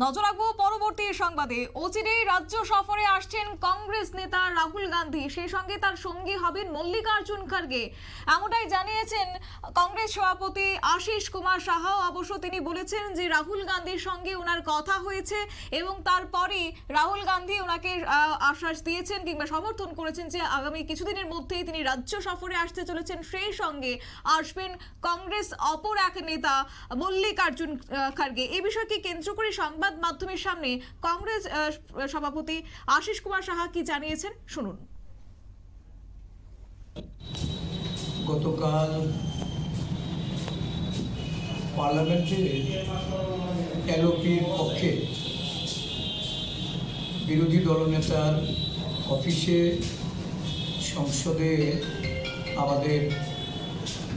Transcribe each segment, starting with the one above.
নজর রাখব পরবর্তী সংবাদে। অচিরেই রাজ্য সফরে আসছেন কংগ্রেস নেতা রাহুল গান্ধী। সেই সঙ্গে তার সঙ্গী হবেন মল্লিকার্জুন খার্গে। এমনটাই জানিয়েছেন কংগ্রেস সভাপতি আশিস কুমার সাহাও অবশ্য তিনি বলেছেন যে, রাহুল গান্ধীর সঙ্গে ওনার কথা হয়েছে এবং তারপরেই রাহুল গান্ধী ওনাকে আশ্বাস দিয়েছেন কিংবা সমর্থন করেছেন যে, আগামী কিছুদিনের মধ্যেই তিনি রাজ্য সফরে আসতে চলেছেন। সেই সঙ্গে আসবেন কংগ্রেস অপর এক নেতা মল্লিকার্জুন খার্গে। এই বিষয়কে কেন্দ্র করে সংবাদ মাধ্যমের সামনে কংগ্রেস সভাপতি আশিস কুমার সাহা কি জানিয়েছেন? শুনুন। গতকাল পার্লামেন্টে এলওপির পক্ষে বিরোধী দলনেতার অফিসে সংসদে আমাদের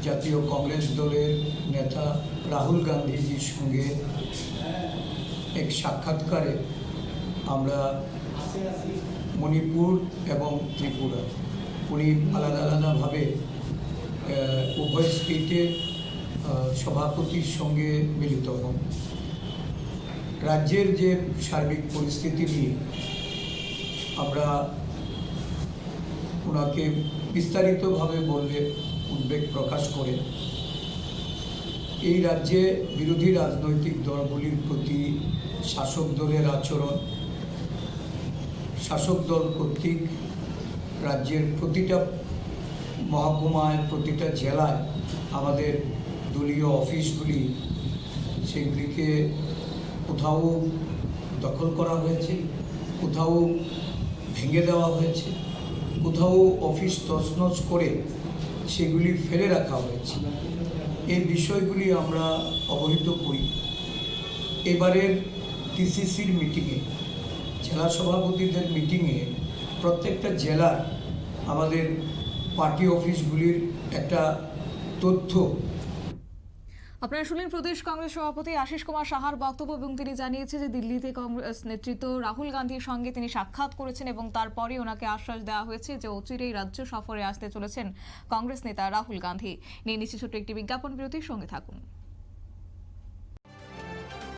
জাতীয় কংগ্রেস দলের নেতা রাহুল গান্ধীজির সঙ্গে এক সাক্ষাৎকারে আমরা মণিপুর এবং ত্রিপুরা। উনি আলাদা আলাদাভাবে উভয় স্টেটের সভাপতির সঙ্গে মিলিত হন। রাজ্যের যে সার্বিক পরিস্থিতি নিয়ে আমরা ওনাকে বিস্তারিতভাবে বললে উদ্বেগ প্রকাশ করেন এই রাজ্যে বিরোধী রাজনৈতিক দলগুলির প্রতি শাসক দলের আচরণ, শাসক দল কর্তৃক রাজ্যের প্রতিটা মহকুমায়, প্রতিটা জেলায় আমাদের দলীয় অফিসগুলি সেগুলিকে কোথাও দখল করা হয়েছে, কোথাও ভেঙে দেওয়া হয়েছে, কোথাও অফিস তছনছ করে সেগুলি ফেলে রাখা হয়েছে। এই বিষয়গুলি আমরা অবহিত করি। এবারের টিসিসির মিটিংয়ে জেলা সভাপতিদের মিটিংয়ে প্রত্যেকটা জেলার আমাদের পার্টি অফিসগুলির একটা তথ্য আপনারা শুনলেন প্রদেশ কংগ্রেস সভাপতি আশিস কুমার সাহার বক্তব্য এবং তিনি জানিয়েছে যে দিল্লিতে কংগ্রেস নেতৃত্ব রাহুল গান্ধীর সঙ্গে তিনি সাক্ষাৎ করেছেন এবং তারপরে ওনাকে আশ্বাস দেওয়া হয়েছে যে অচিরেই রাজ্য সফরে আসতে চলেছেন কংগ্রেস নেতা রাহুল গান্ধী। নিয়ে নিচ্ছে ছোট্ট একটি বিজ্ঞাপন বিরতির সঙ্গে থাকুন।